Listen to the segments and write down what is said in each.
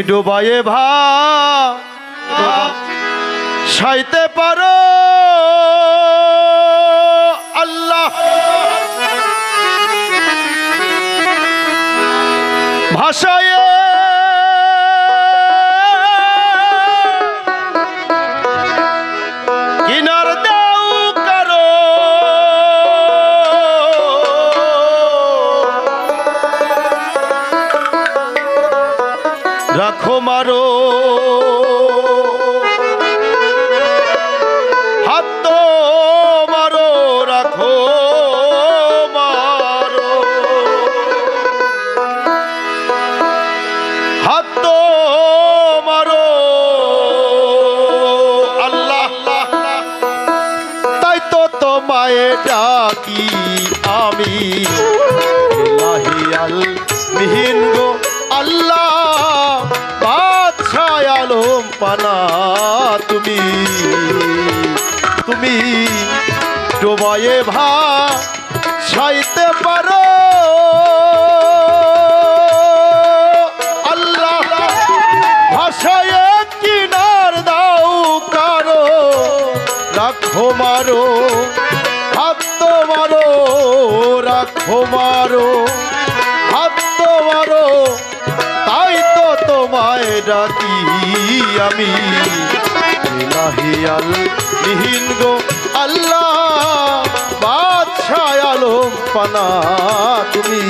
তুমি ডুবাইয়ে ভা সাইতে পারো। আল্লাহ। ভাষায় রাখো মারো। হাত মারো মারো। হাত মারো। আল্লাহ তাই তো তোমায় ডাকি আমি। পানা তুমি তুমি ডোবায়ে ভা সাইতে পারো। আল্লাহ ভাষায় কিনার দাও কারও, রাখো মারো, হাত মারো, রাখো মারো। ডাকি আমি। ইলাহি আল বিহীন গো আল্লাহ বাদশাহ আলম পানা তুমি।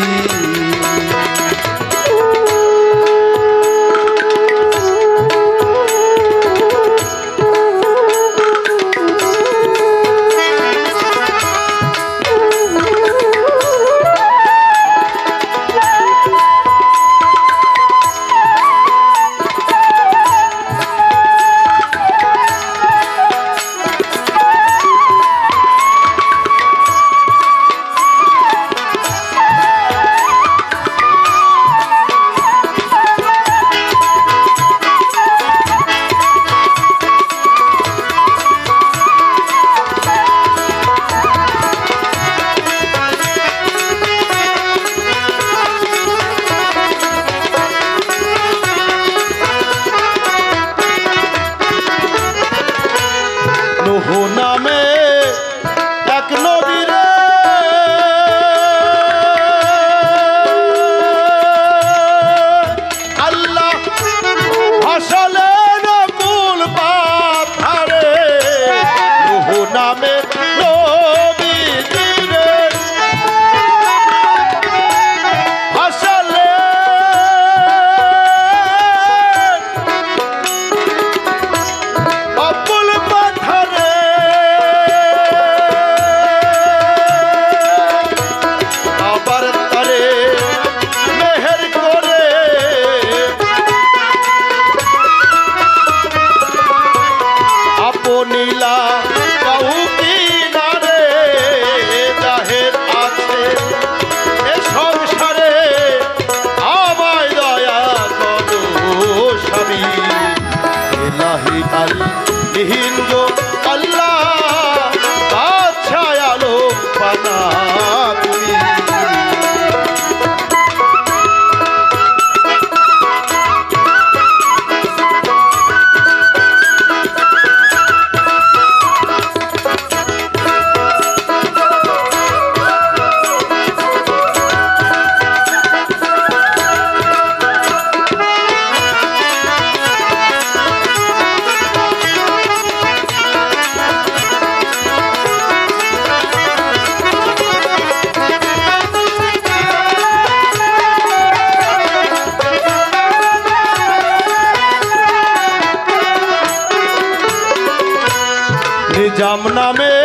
নিজাম নামের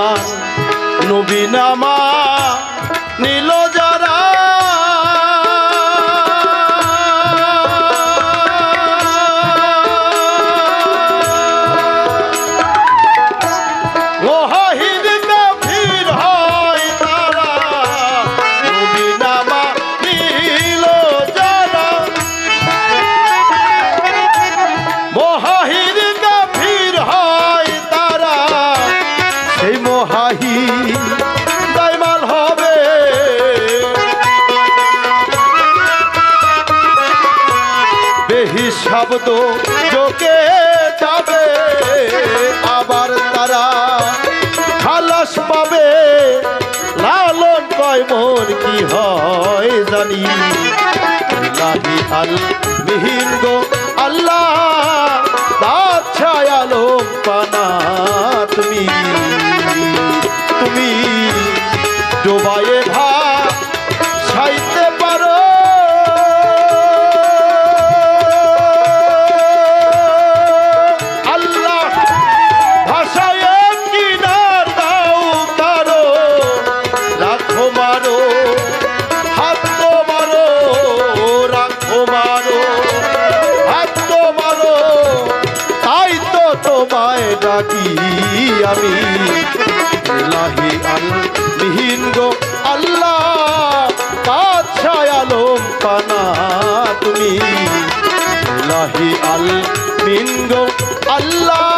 আল্লাহ নবী মহাহি দাইমাল হবে। বেহিসাব তো চোখে যাবে, আবার তারা খালাস পাবে। লালন কয়, মন কি হয় জানি। লাহি আল মিহিন গো আল্লাহ বাদশায় আলম পানা ডোবায়ে ভা সাইতে পারো। আল্লাহ ভাষায় কিনার দাও কারও রাখো মারো, হাত তো মারো, রাখো মারো, হাত তো মারো। তাই তো তোমায় ডাকি আমি। লাহি আল মিহিন গো আল্লাহ। বাদশায় আলম তুমি। আল্লাহ।